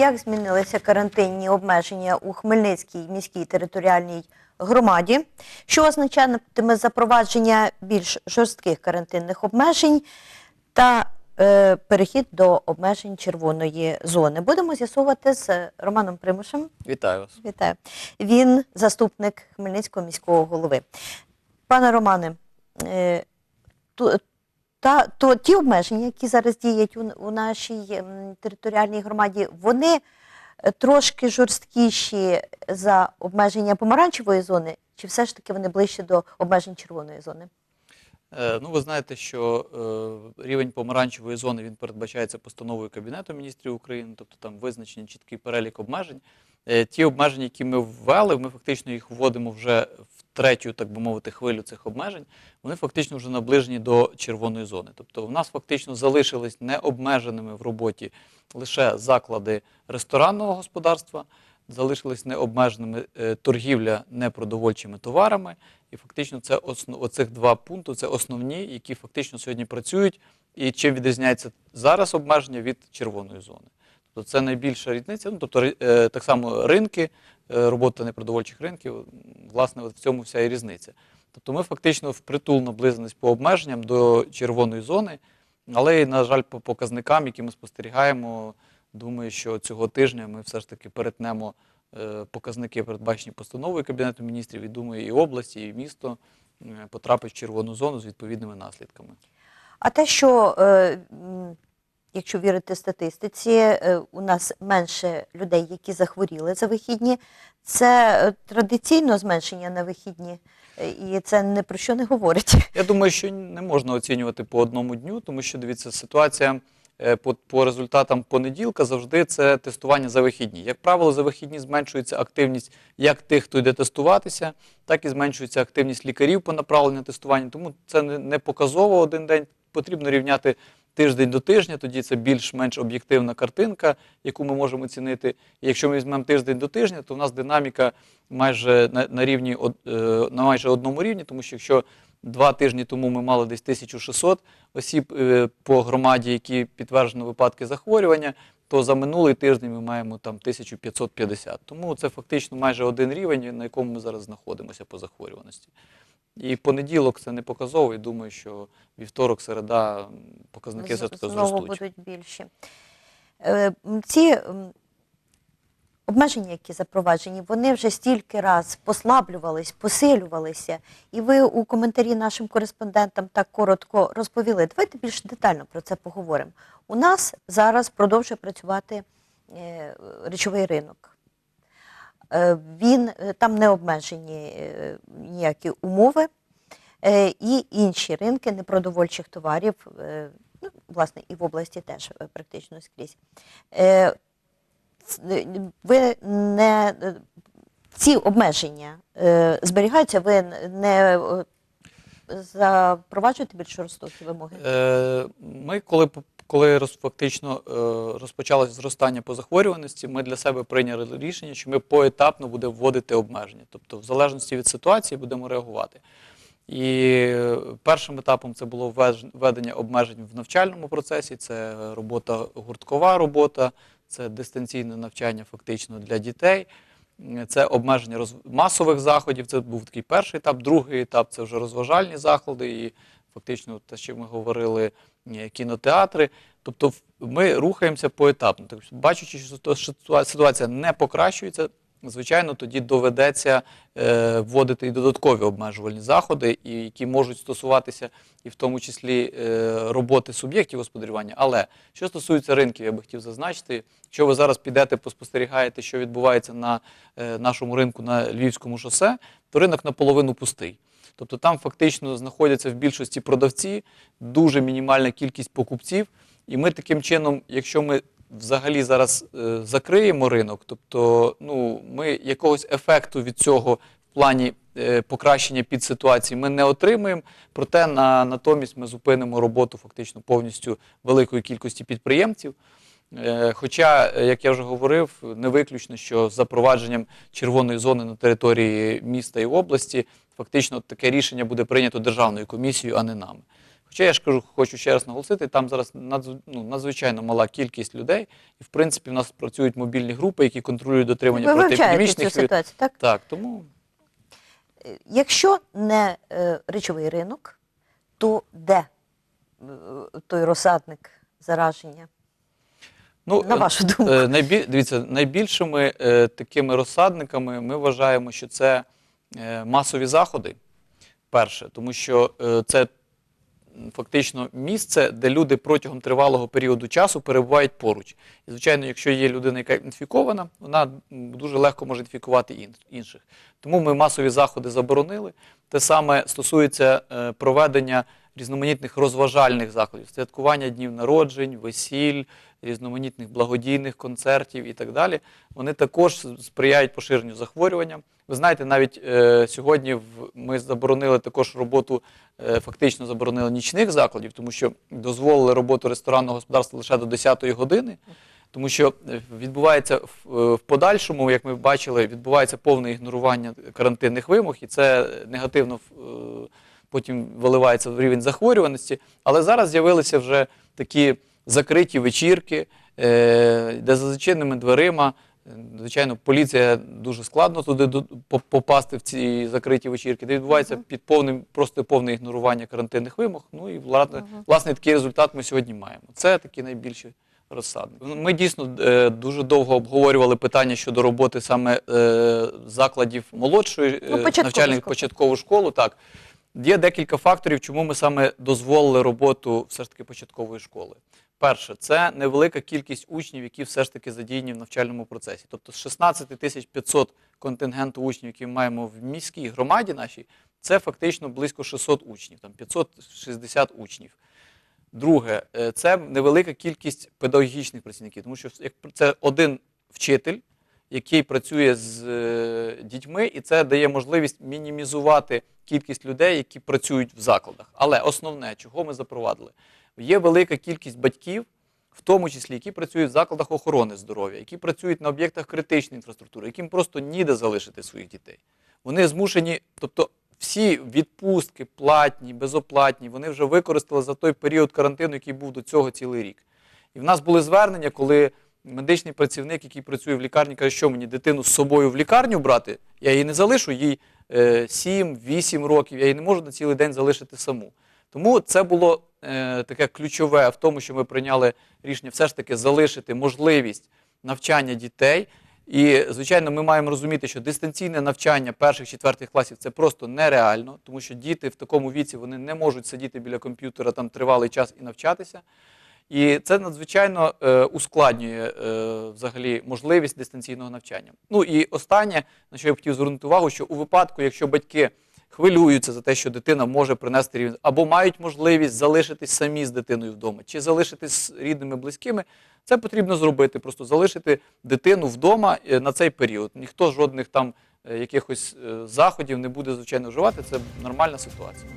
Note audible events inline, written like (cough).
як змінилися карантинні обмеження у Хмельницькій міській територіальній громаді, що означатиме запровадження більш жорстких карантинних обмежень та е, перехід до обмежень червоної зони. Будемо з'ясовувати з Романом Примушем. Вітаю вас. Вітаю. Він заступник Хмельницького міського голови. Пане Романе, е, та, то ті обмеження, які зараз діють у, у нашій ем, територіальній громаді, вони е, трошки жорсткіші за обмеження помаранчевої зони, чи все ж таки вони ближче до обмежень червоної зони? Е, Ну, ви знаєте, що е, рівень помаранчевої зони він передбачається постановою Кабінету міністрів України, тобто там визначений чіткий перелік обмежень. Е, Ті обмеження, які ми ввели, ми фактично їх вводимо вже в третю, так би мовити, хвилю цих обмежень. Вони фактично вже наближені до червоної зони. Тобто, в нас фактично залишились необмеженими в роботі лише заклади ресторанного господарства, залишились необмеженими е, торгівля непродовольчими товарами. І фактично це основ, оцих два пункти це основні, які фактично сьогодні працюють. І чим відрізняється зараз обмеження від червоної зони. Тобто це найбільша різниця. Ну, тобто е, так само ринки, робота непродовольчих ринків, власне, в цьому вся і різниця. Тобто ми фактично впритул наблизились по обмеженням до червоної зони, але, на жаль, по показникам, які ми спостерігаємо, думаю, що цього тижня ми все ж таки перетнемо е, показники, передбачені постановою Кабінету міністрів, і думаю, і області, і місто е, потрапить в червону зону з відповідними наслідками. А те, що, е, якщо вірити статистиці, е, у нас менше людей, які захворіли за вихідні, це е, традиційно зменшення на вихідні, е, і це не про що не говорить. (laughs) Я думаю, що не можна оцінювати по одному дню, тому що дивіться, ситуація по, по результатам понеділка завжди це тестування за вихідні. Як правило, за вихідні зменшується активність як тих, хто йде тестуватися, так і зменшується активність лікарів по направленню тестування. Тому це не показово один день. Потрібно рівняти тиждень до тижня, тоді це більш-менш об'єктивна картинка, яку ми можемо оцінити. І якщо ми візьмемо тиждень до тижня, то в нас динаміка майже на, на рівні е, на майже одному рівні, тому що якщо два тижні тому ми мали десь 1600 осіб е, по громаді, які підтверджено випадки захворювання, то за минулий тиждень ми маємо там 1550. Тому це фактично майже один рівень, на якому ми зараз знаходимося по захворюваності. І понеділок це не показово, і думаю, що вівторок, середа показники З- все-таки Знову зростуть. будуть більші. Е, Ці обмеження, які запроваджені, вони вже стільки раз послаблювались, посилювалися. І ви у коментарі нашим кореспондентам так коротко розповіли. Давайте більш детально про це поговоримо. У нас зараз продовжує працювати е, речовий ринок. Е, Він е, там не обмежені е, ніякі умови. І інші ринки непродовольчих товарів, ну, власне, і в області теж практично скрізь. Ви не ці обмеження зберігаються, ви не запроваджуєте більш жорстокі вимоги? Ми, коли, коли фактично е, розпочалося зростання по захворюваності, ми для себе прийняли рішення, що ми поетапно будемо вводити обмеження. Тобто, в залежності від ситуації будемо реагувати. І першим етапом це було введення обмежень в навчальному процесі, це робота гурткова робота, це дистанційне навчання фактично для дітей. Це обмеження роз... масових заходів. Це був такий перший етап. Другий етап це вже розважальні заходи, і фактично те, що ми говорили, кінотеатри. Тобто, ми рухаємося поетапно. Тобто, бачачи, що ситуація не покращується, звичайно, тоді доведеться е, вводити і додаткові обмежувальні заходи, і які можуть стосуватися і в тому числі е, роботи суб'єктів господарювання. Але що стосується ринків, я би хотів зазначити, якщо ви зараз підете, поспостерігаєте, що відбувається на е, нашому ринку на Львівському шосе, то ринок наполовину пустий. Тобто там фактично знаходяться в більшості продавці, дуже мінімальна кількість покупців. І ми таким чином, якщо ми взагалі зараз е, закриємо ринок, тобто ну, ми якогось ефекту від цього в плані е, покращення під ситуації ми не отримуємо. Проте на, натомість ми зупинимо роботу фактично повністю великої кількості підприємців. Е, Хоча, е, як я вже говорив, не виключно, що з запровадженням червоної зони на території міста і області фактично таке рішення буде прийнято державною комісією, а не нами. Хоча я ж кажу, хочу ще раз наголосити, там зараз надз- ну, надзвичайно мала кількість людей, і в принципі в нас працюють мобільні групи, які контролюють дотримання Ви вивчаєте цю ситуацію, так? Так, тому Е, Якщо не е, речовий ринок, то де той розсадник зараження? Ну, На вашу думку. Е, найбіль... Дивіться, найбільшими е, такими розсадниками ми вважаємо, що це е, масові заходи. Перше, тому що е, це фактично місце, де люди протягом тривалого періоду часу перебувають поруч. І, звичайно, якщо є людина, яка інфікована, вона дуже легко може інфікувати ін- інших. Тому ми масові заходи заборонили. Те саме стосується е, проведення різноманітних розважальних заходів, святкування днів народжень, весіль, різноманітних благодійних концертів і так далі. Вони також сприяють поширенню захворювання. Ви знаєте, навіть е, сьогодні в, ми заборонили також роботу, е, фактично заборонили нічних закладів, тому що дозволили роботу ресторанного господарства лише до 10-ї години. Тому що е, відбувається в, е, в подальшому, як ми бачили, відбувається повне ігнорування карантинних вимог, і це негативно е, потім виливається в рівень захворюваності. Але зараз з'явилися вже такі закриті вечірки, е, де за зачиненими дверима. е, Звичайно, поліція дуже складно туди попасти в ці закриті вечірки, де відбувається під повним, просто повне ігнорування карантинних вимог. Ну і власне, власне такий результат ми сьогодні маємо. Це такі найбільші розсадники. Ну, Ми дійсно е, дуже довго обговорювали питання щодо роботи саме закладів молодшої Ну, початкову навчальних школу. початкову школу. Так є декілька факторів, чому ми саме дозволили роботу все ж таки початкової школи. Перше, це невелика кількість учнів, які все ж таки задіяні в навчальному процесі. Тобто з 16 тисяч 500 контингенту учнів, які ми маємо в міській громаді нашій, це фактично близько 600 учнів, там 560 учнів. Друге, е, це невелика кількість педагогічних працівників, тому що це один вчитель, який працює з е, дітьми, і це дає можливість мінімізувати кількість людей, які працюють в закладах. Але основне, чого ми запровадили, є велика кількість батьків, в тому числі, які працюють в закладах охорони здоров'я, які працюють на об'єктах критичної інфраструктури, яким просто ніде залишити своїх дітей. Вони змушені, тобто всі відпустки, платні, безоплатні, вони вже використали за той період карантину, який був до цього цілий рік. І в нас були звернення, коли медичний працівник, який працює в лікарні, каже, що мені дитину з собою в лікарню брати, я її не залишу, їй е, 7-8 років, я її не можу на цілий день залишити саму. Тому це було е, таке ключове в тому, що ми прийняли рішення все ж таки залишити можливість навчання дітей. І, звичайно, ми маємо розуміти, що дистанційне навчання перших-четвертих класів це просто нереально, тому що діти в такому віці вони не можуть сидіти біля комп'ютера там тривалий час і навчатися. І це надзвичайно е, ускладнює е, взагалі можливість дистанційного навчання. Ну і останнє, на що я б хотів звернути увагу, що у випадку, якщо батьки хвилюються за те, що дитина може принести рівень, або мають можливість залишитись самі з дитиною вдома, чи залишитись з рідними близькими, це потрібно зробити. Просто залишити дитину вдома е, на цей період. Ніхто жодних там е, якихось е, заходів не буде звичайно вживати. Це нормальна ситуація.